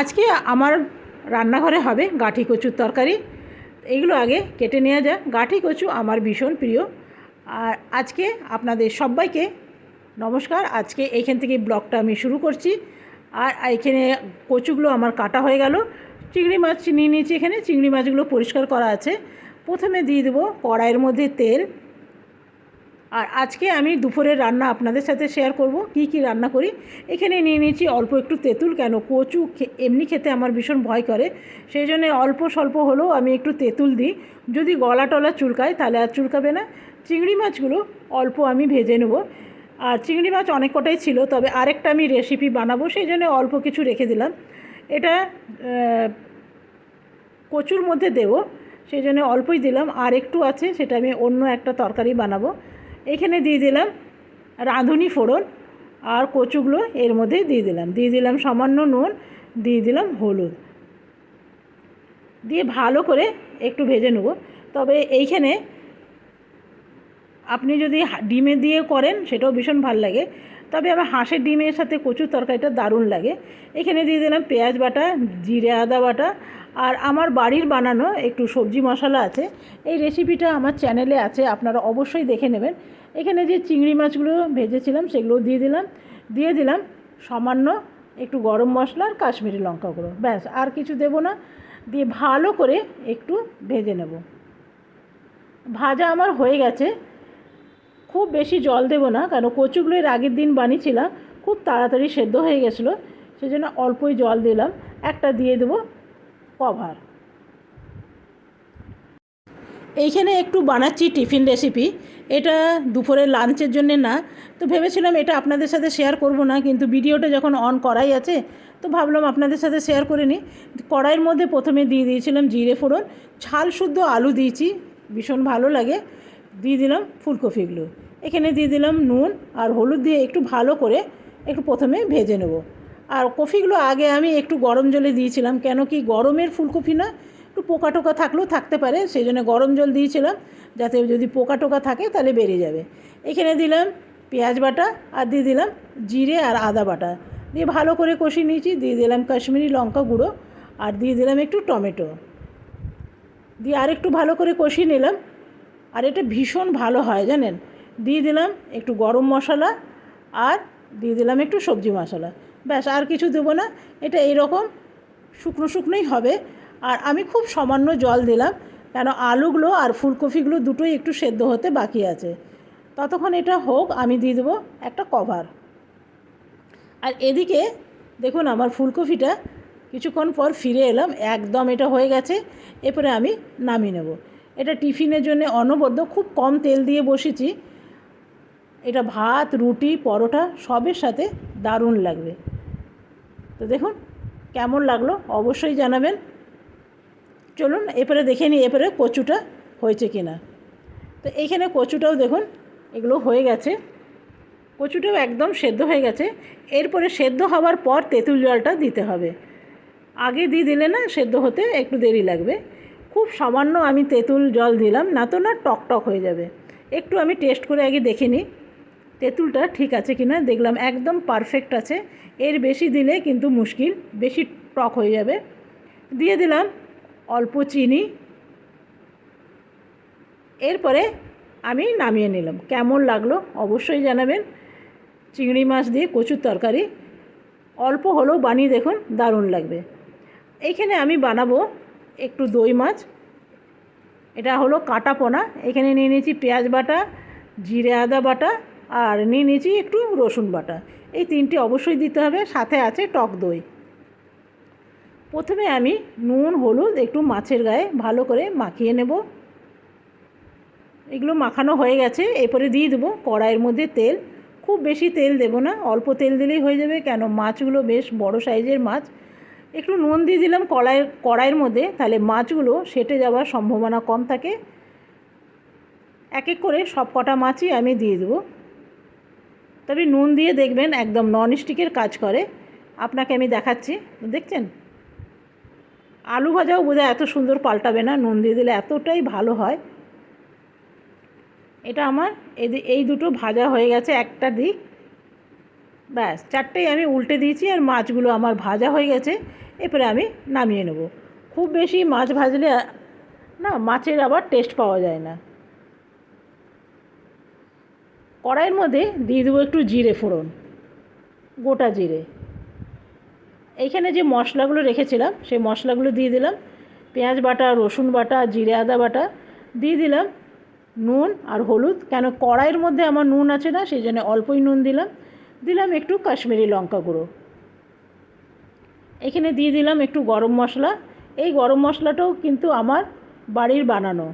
আজকে আমার রান্নাঘরে হবে গাঁঠি কচুর তরকারি। এইগুলো আগে কেটে নেওয়া যাক। গাঁঠি কচু আমার ভীষণ প্রিয়। আর আজকে আপনাদের সবাইকে নমস্কার। আজকে এইখান থেকে ব্লগটা আমি শুরু করছি। আর এখানে কচুগুলো আমার কাটা হয়ে গেল। চিংড়ি মাছ নিয়ে নিয়েছি এখানে। চিংড়ি মাছগুলো পরিষ্কার করা আছে। প্রথমে দিয়ে দেবো কড়াইয়ের মধ্যে তেল। আর আজকে আমি দুপুরের রান্না আপনাদের সাথে শেয়ার করব, কি কি রান্না করি। এখানে নিয়ে নিয়েছি অল্প একটু তেঁতুল, কেন কচু এমনি খেতে আমার ভীষণ ভয় করে। সেই জন্য অল্প স্বল্প হলেও আমি একটু তেঁতুল দিই। যদি গলা টলা চুলকায়, তাহলে আর চুলকাবে না। চিংড়ি মাছগুলো অল্প আমি ভেজে নেব। আর চিংড়ি মাছ অনেক কটাই ছিল, তবে আরেকটা আমি রেসিপি বানাবো, সেই জন্য অল্প কিছু রেখে দিলাম। এটা কচুর মধ্যে দেবো, সেই জন্য অল্পই দিলাম। আর একটু আছে, সেটা আমি অন্য একটা তরকারি বানাবো। এখানে দিয়ে দিলাম রাঁধুনি ফোড়ন আর কচুগুলো এর মধ্যে দিয়ে দিলাম। দিয়ে দিলাম সামান্য নুন, দিয়ে দিলাম হলুদ। দিয়ে ভালো করে একটু ভেজে নেব। তবে এইখানে আপনি যদি ডিমে দিয়ে করেন, সেটাও ভীষণ ভালো লাগে। তবে আমার হাঁসের ডিমের সাথে কচুর তরকারিটা দারুণ লাগে। এখানে দিয়ে দিলাম পেঁয়াজ বাটা, জিরে আদা বাটা আর আমার বাড়ির বানানো একটু সবজি মশলা আছে। এই রেসিপিটা আমার চ্যানেলে আছে, আপনারা অবশ্যই দেখে নেবেন। এখানে যে চিংড়ি মাছগুলো ভেজেছিলাম সেগুলো দিয়ে দিলাম। দিয়ে দিলাম সামান্য একটু গরম মশলা আর কাশ্মীরি লঙ্কা গুঁড়ো। ব্যাস, আর কিছু দেবো না। দিয়ে ভালো করে একটু ভেজে নেব। ভাজা আমার হয়ে গেছে। খুব বেশি জল দেবো না, কারণ কচুগুলো এর আগের দিন বানিয়েছিলাম, খুব তাড়াতাড়ি সেদ্ধ হয়ে গেছিল সেই জন্য অল্পই জল দিলাম, একটা দিয়ে দেবো কভার এইখানে একটু বানাচ্ছি টিফিন রেসিপি এটা দুপুরের লাঞ্চের জন্য না, তো ভেবেছিলাম এটা আপনাদের সাথে শেয়ার করব না, কিন্তু ভিডিওটা যখন অন করাই আছে, তো ভাবলাম আপনাদের সাথে শেয়ার করে নিই, কড়াইয়ের মধ্যে প্রথমে দিয়ে দিয়েছিলাম জিরে ফোড়ন ছাল শুদ্ধ আলু দিয়েছি, ভীষণ ভালো লাগে দিয়ে দিলাম ফুলকপিগুলো। এখানে দিয়ে দিলাম নুন আর হলুদ দিয়ে একটু ভালো করে একটু প্রথমে ভেজে নেব। আর কফিগুলো আগে আমি একটু গরম জলে দিয়েছিলাম, কেন কি গরমের ফুলকপি না একটু পোকা টোকা থাকলেও থাকতে পারে, সেই জন্য গরম জল দিয়েছিলাম। যাতে যদি পোকা টোকা থাকে তাহলে বেরিয়ে যাবে। এখানে দিলাম পেঁয়াজ বাটা আর দিয়ে দিলাম জিরে আর আদা বাটা। দিয়ে ভালো করে কষিয়ে নিয়েছি, দিয়ে দিলাম কাশ্মীরি লঙ্কা গুঁড়ো আর দিয়ে দিলাম একটু টমেটো। দিয়ে আরেকটু ভালো করে কষিয়ে নিলাম। আর এটা ভীষণ ভালো হয়, জানেন? দিয়ে দিলাম একটু গরম মশলা আর দিয়ে দিলাম একটু সবজি মশলা। ব্যাস, আর কিছু দেবো না। এটা এইরকম শুকনো শুকনোই হবে। আর আমি খুব সামান্য জল দিলাম, কেন আলুগুলো আর ফুলকপিগুলো দুটোই একটু সেদ্ধ হতে বাকি আছে। ততক্ষণ এটা হোক, আমি দিয়ে দেবো একটা কভার। আর এদিকে দেখুন আমার ফুলকপিটা কিছুক্ষণ পর ফিরে এলাম, একদম এটা হয়ে গেছে, এরপরে আমি নামিয়ে নেব। এটা টিফিনের জন্য অনবদ্য, খুব কম তেল দিয়ে বসেছি। এটা ভাত, রুটি, পরোটা, সবের সাথে দারুণ লাগবে। তো দেখুন, কেমন লাগল অবশ্যই জানাবেন। চলুন, এরপরে দেখে নিই এরপরে কচুটা হয়েছে কি না তো এইখানে কচুটাও দেখুন, এগুলো হয়ে গেছে। কচুটাও একদম সেদ্ধ হয়ে গেছে। এরপরে সেদ্ধ হওয়ার পর তেঁতুল জলটা দিতে হবে। আগে দিয়ে দিলে না সেদ্ধ হতে একটু দেরি লাগবে। খুব সামান্য আমি তেঁতুল জল দিলাম, না তো না টক টক হয়ে যাবে। একটু আমি টেস্ট করে আগে দেখে নিই, তেঁতুলটা ঠিক আছে কি না? দেখলাম একদম পারফেক্ট আছে, এর বেশি দিলে কিন্তু মুশকিল, বেশি টক হয়ে যাবে। দিয়ে দিলাম অল্প চিনি। এরপরে আমি নামিয়ে নিলাম। কেমন লাগল অবশ্যই জানাবেন। চিংড়ি মাছ দিয়ে কচুর তরকারি, অল্প হলেও বানিয়ে দেখুন, দারুণ লাগবে। এইখানে আমি বানাবো একটু দই মাছ। এটা হলো কাটা পোনা এখানে নিয়ে নিয়েছি পেঁয়াজ বাটা, জিরে আদা বাটা, আর নিয়ে নিয়েছি একটু রসুন বাটা। এই তিনটি অবশ্যই দিতে হবে, সাথে আছে টক দই। প্রথমে আমি নুন, হলুদ একটু মাছের গায়ে ভালো করে মাখিয়ে নেব। এগুলো মাখানো হয়ে গেছে, এরপরে দিয়ে দেবো কড়াইয়ের মধ্যে তেল। খুব বেশি তেল দেবো না, অল্প তেল দিলেই হয়ে যাবে, কেন মাছগুলো বেশ বড় সাইজের মাছ। একটু নুন দিয়ে দিলাম কড়াইয়ের কড়াইয়ের মধ্যে, তাহলে মাছগুলো সেটে যাওয়ার সম্ভাবনা কম থাকে। এক এক করে সব কটা মাছই আমি দিয়ে দেবো। তবে নুন দিয়ে দেখবেন একদম নন স্টিকের কাজ করে। আপনাকে আমি দেখাচ্ছি, দেখছেন? আলু ভাজাও বোধহয় এত সুন্দর পাল্টাবে না, নুন দিয়ে দিলে এতটাই ভালো হয়। এটা আমার এই দুটো ভাজা হয়ে গেছে একটা দিক। ব্যাস, চারটেই আমি উল্টে দিয়েছি আর মাছগুলো আমার ভাজা হয়ে গেছে, এরপরে আমি নামিয়ে নেব। খুব বেশি মাছ ভাজলে, না, মাছের আবার টেস্ট পাওয়া যায় না। কড়াইয়ের মধ্যে দিয়ে দেবো একটু জিরে ফোড়ন, গোটা জিরে। এইখানে যে মশলাগুলো রেখেছিলাম, সেই মশলাগুলো দিয়ে দিলাম। পেঁয়াজ বাটা, রসুন বাটা, জিরে আদা বাটা, দিয়ে দিলাম নুন আর হলুদ। কেন কড়াইয়ের মধ্যে আমার নুন আছে না, সেই জন্য অল্পই নুন দিলাম। দিলাম একটু কাশ্মীরি লঙ্কা গুঁড়ো। এখানে দিয়ে দিলাম একটু গরম মশলা। এই গরম মশলাটাও কিন্তু আমার বাড়ির বানানো।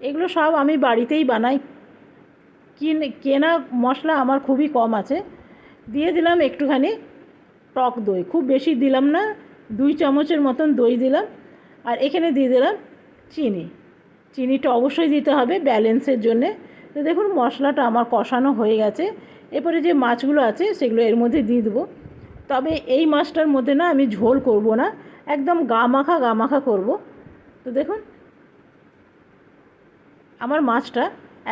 এগুলো সব আমি বাড়িতেই বানাই। কিনে, কেনা মশলা আমার খুবই কম আছে। দিয়ে দিলাম একটুখানি টক দই। খুব বেশি দিলাম না, দুই চামচের মতন দই দিলাম। আর এখানে দিয়ে দিলাম চিনি। চিনিটা অবশ্যই দিতে হবে ব্যালেন্সের জন্যে। তো দেখুন মশলাটা আমার কষানো হয়ে গেছে। এরপরে যে মাছগুলো আছে সেগুলো এর মধ্যে দিয়ে দেবো। তবে এই মাছটার মধ্যে না আমি ঝোল করব না, একদম গা মাখা গা মাখা করব। তো দেখুন, আমার মাছটা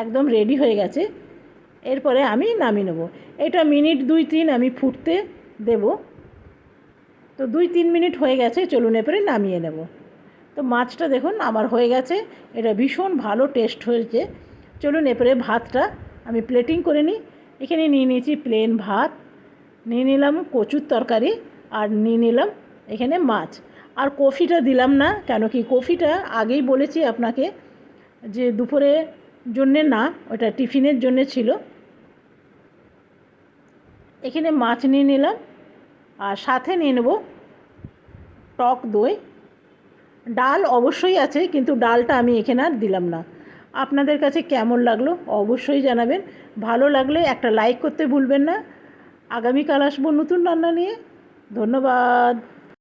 একদম রেডি হয়ে গেছে। এরপরে আমি নামিয়ে নেব। এটা মিনিট দুই তিন আমি ফুটতে দেব। তো দুই তিন মিনিট হয়ে গেছে, চলুন এরপরে নামিয়ে নেব। তো মাছটা দেখুন আমার হয়ে গেছে, এটা ভীষণ ভালো টেস্ট হয়েছে। চলুন এরপরে ভাতটা আমি প্লেটিং করে নিই। এখানে নিয়ে নিয়েছি প্লেন ভাত, নিয়ে নিলাম কচুর তরকারি আর নিয়ে নিলাম এখানে মাছ। আর কফিটা দিলাম না, কেন কি কফিটা আগেই বলেছি আপনাকে যে দুপুরে জন্যে না, ওটা টিফিনের জন্যে ছিল। এখানে মাছ নিয়ে নিলাম আর সাথে নিয়ে নেব টক দই। ডাল অবশ্যই আছে, কিন্তু ডালটা আমি এখানে আর দিলাম না। আপনাদের কাছে কেমন লাগল অবশ্যই জানাবেন। ভালো লাগলে একটা লাইক করতে ভুলবেন না। আগামীকাল আসব নতুন রান্না নিয়ে। ধন্যবাদ।